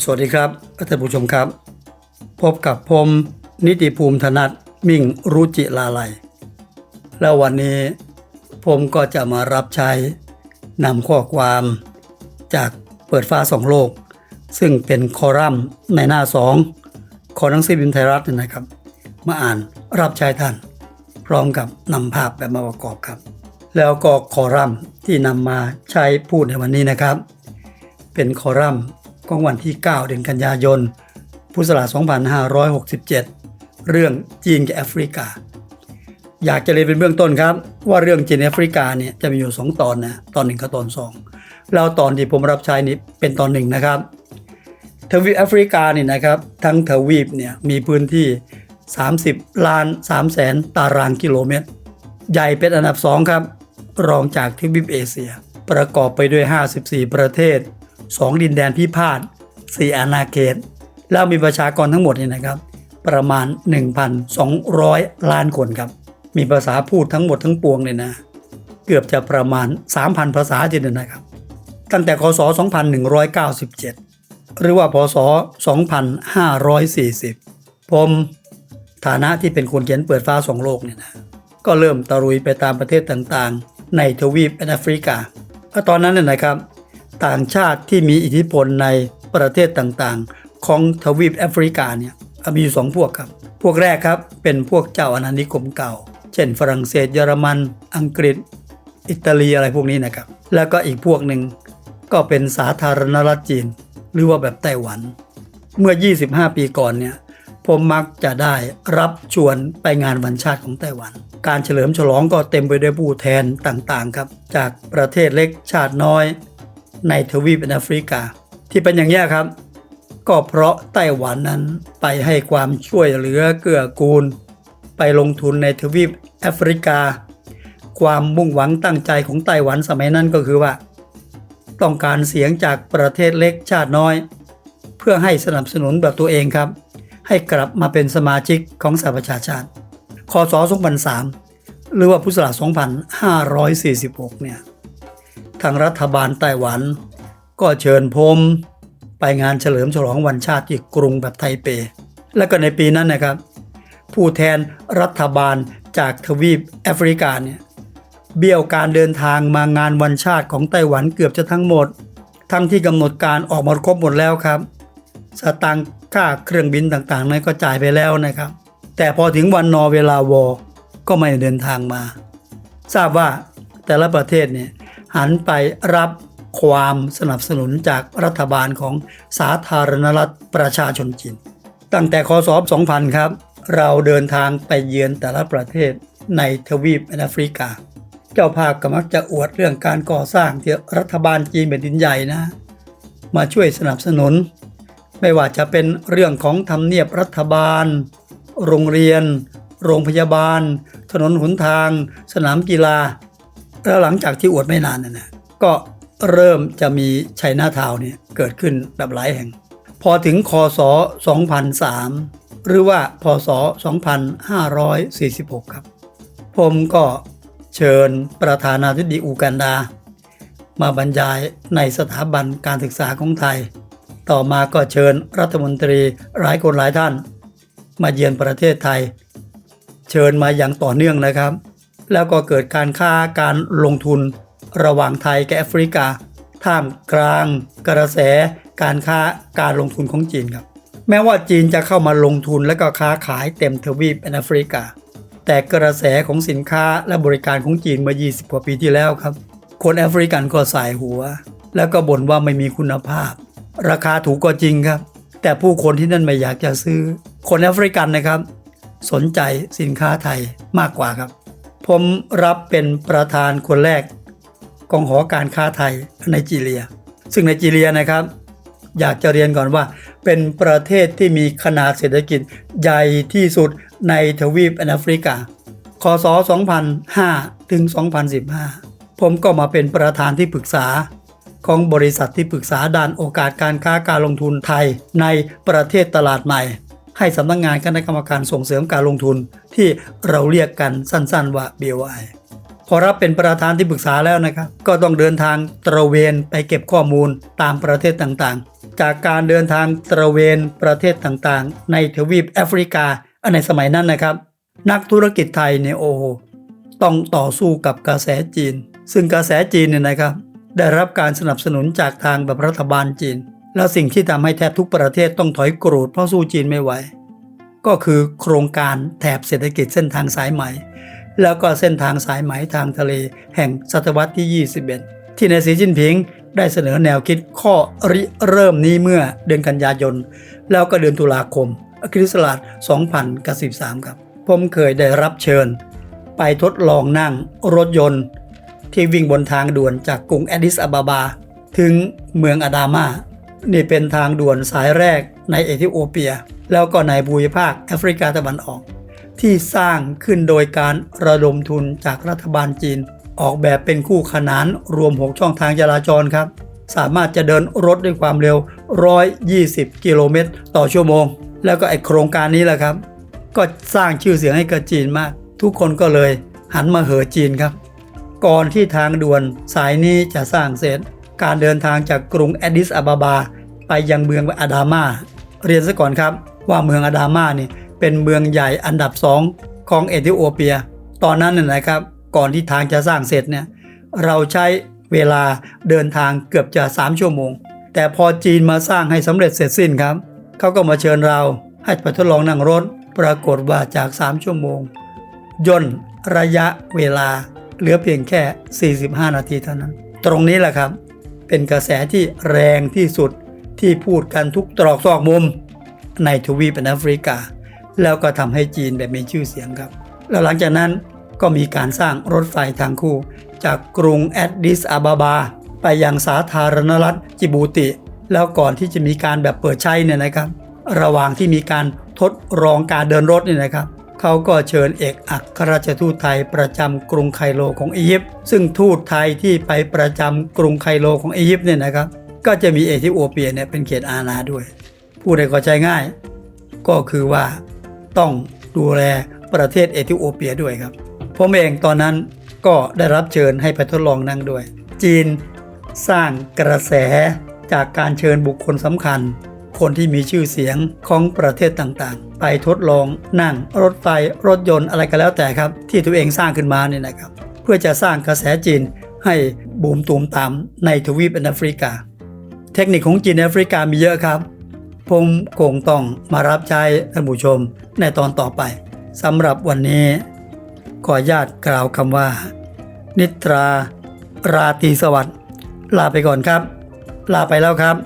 สวัสดีครับท่านผู้ชมครับ พบกับผมนิติภูมิธนัทมิ่งรุจิลาลัย แล้ววันนี้ผมก็จะมารับใช้นำข้อความจากเปิดฟ้าสองโลก ซึ่งเป็นคอลัมน์ในหน้าสองของหนังสือพิมพ์ไทยรัฐเนี่ยนะครับ มาอ่านรับใช้ท่าน พร้อมกับนำภาพแบบมาประกอบครับ แล้วก็คอลัมน์ที่นำมาใช้พูดในวันนี้นะครับ เป็นคอลัมน์ ของวันที่ 9 เดือนกันยายน พุทธศักราช2567 เรื่องจีนกับแอฟริกา อยากจะเรียนเป็นเบื้องต้นครับ ว่าเรื่องจีนแอฟริกาเนี่ยจะมีอยู่ 2 ตอนนะตอนหนึ่งกับตอน 2 แล้วตอนที่ผมรับใช้นี้เป็นตอนหนึ่งนะครับทวีปแอฟริกาเนี่ยนะครับทั้งทวีปเนี่ยมีพื้นที่ 30 ล้าน3แสนตารางกิโลเมตร ใหญ่เป็นอันดับ 2 ครับ รองจากทวีปเอเชีย ประกอบไปด้วย 54 ประเทศ 2 ดินแดนพิพาท4อาณาเขต แล้วมีประชากรทั้งหมดเนี่ยนะครับ ประมาณ 1,200 ล้านคนครับ มีภาษาพูดทั้งหมดทั้งปวงเนี่ยนะ เกือบจะประมาณ 3,000 ภาษาทีเดียวนะครับ ตั้งแต่คศ2197 หรือว่าพศ 2540 ผมฐานะที่เป็นคนเขียนเปิดฟ้าสองโลกเนี่ยนะก็เริ่มตะลุยไปตามประเทศต่างๆ ในทวีปแอฟริกาเพราะตอนนั้นเนี่ยนะครับ ต่างชาติที่มีอิทธิพลในประเทศต่างๆ ของทวีปแอฟริกาเนี่ยมีอยู่สองพวกครับ พวกแรกครับเป็นพวกเจ้าอาณานิคมเก่า เช่น ฝรั่งเศสเยอรมัน อังกฤษ อิตาลีอะไรพวกนี้นะครับ แล้วก็อีกพวกหนึ่งก็เป็นสาธารณรัฐจีน หรือว่าแบบไต้หวัน เมื่อ 25 ปีก่อนเนี่ยผมมักจะได้รับชวนไปงานวันชาติของไต้หวัน การเฉลิมฉลองก็เต็มไปด้วยผู้แทนต่างๆครับ จากประเทศเล็กชาติน้อย ในทวีปแอฟริกา ที่เป็นอย่างนี้ครับ ก็เพราะไต้หวันนั้นไปให้ความช่วยเหลือเกื้อกูล ไปลงทุนในทวีปแอฟริกา ความมุ่งหวังตั้งใจของไต้หวันสมัยนั้นก็คือว่า ต้องการเสียงจากประเทศเล็กชาติน้อย เพื่อให้สนับสนุนแบบตัวเองครับ ให้กลับมาเป็นสมาชิกของสหประชาชาติคศ2003หรือว่าพุทธศักราช2546 เนี่ย ทางรัฐบาลไต้หวัน ก็เชิญผมไปงานเฉลิมฉลองวันชาติที่กรุงแบบไทเป และก็ในปีนั้นนะครับ ผู้แทนรัฐบาลจากทวีปแอฟริกาเนี่ยเบี้ยวการเดินทางมางานวันชาติของไต้หวันเกือบจะทั้งหมด ทั้งที่กำหนดการออกมาครบหมดแล้วครับ สตางค์ค่าเครื่องบินต่างๆนั้นก็จ่ายไปแล้วนะครับ แต่พอถึงวันนอเวลาวอก็ไม่เดินทางมา ทราบว่าแต่ละประเทศเนี่ย หันไปรับความสนับสนุนจากรัฐบาลของสาธารณรัฐประชาชนจีน ตั้งแต่คศ2000 ครับ เราเดินทางไปเยือนแต่ละประเทศในทวีปแอฟริกา เจ้าภาพก็มักจะอวดเรื่องการก่อสร้างที่รัฐบาลจีนแผ่นดินใหญ่นะ มาช่วยสนับสนุน ไม่ว่าจะเป็นเรื่องของทำเนียบรัฐบาล โรงเรียน โรงพยาบาล ถนนหนทาง สนามกีฬา แล้วหลังจากที่อวดไม่นานนั่นนะก็เริ่มจะมีชัยนาทาวเนี่ยเกิดขึ้นแบบหลายแห่ง พอถึงคศ 2003 หรือว่าพศ 2546 ครับ ผมก็เชิญประธานาธิบดีอูกันดา มาบรรยายในสถาบันการศึกษาของไทย ต่อมาก็เชิญรัฐมนตรีหลายคนหลายท่าน มาเยือนประเทศไทย เชิญมาอย่างต่อเนื่องนะครับ แล้วก็เกิดการค้าการลงทุน ระหว่างไทยกับแอฟริกา ท่ามกลาง กระแส การค้าการลงทุนของจีนครับ แม้ว่าจีนจะเข้ามาลงทุนและก็ค้าขายเต็มทวีปแอฟริกา แต่กระแสของสินค้าและบริการของจีนเมื่อ 20 กว่าปีที่แล้วครับ คนแอฟริกันก็สายหัว แล้วก็บ่นว่าไม่มีคุณภาพ ราคาถูกก็จริงครับ แต่ผู้คนที่นั่นไม่อยากจะซื้อ คนแอฟริกันนะครับ สนใจสินค้าไทยมากกว่าครับ ผมรับเป็นประธานคนแรกของหอการค้าไทยในจีเรีย ซึ่งในจีเรียนะครับ อยากจะเรียนก่อนว่า เป็นประเทศที่มีขนาดเศรษฐกิจใหญ่ที่สุดในทวีปแอฟริกา คศ 2005 ถึง 2015 ผมก็มาเป็นประธานที่ปรึกษาของบริษัทที่ปรึกษาด้านโอกาสการค้าการลงทุนไทยในประเทศตลาดใหม่ ให้สำนักงงานคณะกรรมการส่งเสริมการลงทุนที่เราเรียกกันสั้นๆว่า BOI พอรับเป็นประธานที่ปรึกษาแล้วนะครับ ก็ต้องเดินทางตระเวนไปเก็บข้อมูลตามประเทศต่างๆ จากการเดินทางตระเวนประเทศต่างๆ ในทวีปแอฟริกาอันในสมัยนั้นนะครับ นักธุรกิจไทยเนี่ยโอ้ต้องต่อสู้กับกระแสจีน ซึ่งกระแสจีนเนี่ยนะครับ ได้รับการสนับสนุนจากทางแบบรัฐบาลจีน แล้วสิ่งที่ทำให้แทบทุกประเทศต้องถอยกรูดเพราะสู้จีนไม่ไหว ก็คือโครงการแถบเศรษฐกิจเส้นทางสายไหม แล้วก็เส้นทางสายไหมทางทะเล แห่งศตวรรษที่ 21 ที่นายสีจิ้นผิงได้เสนอแนวคิดข้อริเริ่มนี้เมื่อเดือนกันยายน แล้วก็เดือนตุลาคมคริสต์ศักราช2013 ครับ ผมเคยได้รับเชิญ ไปทดลองนั่งรถยนต์ ที่วิ่งบนทางด่วนจากกรุงแอดดิสอาบาบา ถึงเมืองอาดามา นี่เป็นทางด่วนสายแรกในเอธิโอเปีย แล้วก็ในภูมิภาคแอฟริกาตะวันออก ที่สร้างขึ้นโดยการระดมทุนจากรัฐบาลจีน ออกแบบเป็นคู่ขนานรวม 6 ช่องทางจราจรครับ สามารถจะเดินรถด้วยความเร็ว 120 กิโลเมตร ต่อชั่วโมง แล้วก็ไอโครงการนี้แหละครับ ก็สร้างชื่อเสียงให้กับจีนมาก ทุกคนก็เลยหันมาเหอจีนครับ ก่อนที่ทางด่วนสายนี้จะสร้างเสร็จ การเดินทางจากกรุงแอดดิสอาบาบา ไปยังเมืองอาดามาเรียนซะก่อนครับว่าเมืองอาดามานี่เป็นเมืองใหญ่อันดับสองของเอธิโอเปีย ตอนนั้นน่ะนะครับก่อนที่ทางจะสร้างเสร็จเนี่ยเราใช้เวลาเดินทางเกือบจะ 3 ชั่วโมง แต่พอจีนมาสร้างให้สำเร็จเสร็จสิ้นครับ เขาก็มาเชิญเราให้ไปทดลองนั่งรถ ปรากฏว่าจาก 3 ชั่วโมง ย่นระยะเวลาเหลือเพียงแค่ 45 นาทีเท่านั้น ตรงนี้แหละครับ เป็นกระแสที่แรงที่สุดที่พูดกันทุกตรอกซอกมุม ในทวีปแอฟริกา แล้วก็ทำให้จีนแบบมีชื่อเสียงครับ แล้วหลังจากนั้นก็มีการสร้างรถไฟทางคู่ จากกรุงแอดดิสอาบาบา ไปยังสาธารณรัฐจิบูติ แล้วก่อนที่จะมีการแบบเปิดใช้เนี่ยนะครับ ระหว่างที่มีการทดลองการเดินรถเนี่ยนะครับ เขาก็เชิญเอกอัครราชทูตไทยประจำกรุงไคโรของอียิปต์ซึ่งทูตไทยที่ไปประจำกรุงไคโรของอียิปต์เนี่ยนะครับ ก็จะมีเอธิโอเปียเนี่ยเป็นเขตอาณาด้วยพูดได้ก็ใจง่าย ก็คือว่าต้องดูแลประเทศเอธิโอเปียด้วยครับผมเองตอนนั้นก็ได้รับเชิญให้ไปทดลองนั่งด้วย จีนสร้างกระแสจากการเชิญบุคคลสำคัญ คนที่มีชื่อเสียงของประเทศต่างๆ ไปทดลองนั่งรถไฟรถยนต์อะไรก็แล้วแต่ครับ ที่ตัวเองสร้างขึ้นมาเนี่ยนะครับ เพื่อจะสร้างกระแสจีนให้บูมตูมตามในทวีปแอฟริกา เทคนิคของจีนแอฟริกามีเยอะครับ ผมคงต้องมารับใช้ท่านผู้ชมในตอนต่อไปสำหรับวันนี้ ขอญาตกล่าวคำว่า นิทรา ราตรีสวัสดิ์ลาไปก่อนครับ ลาไปแล้วครับ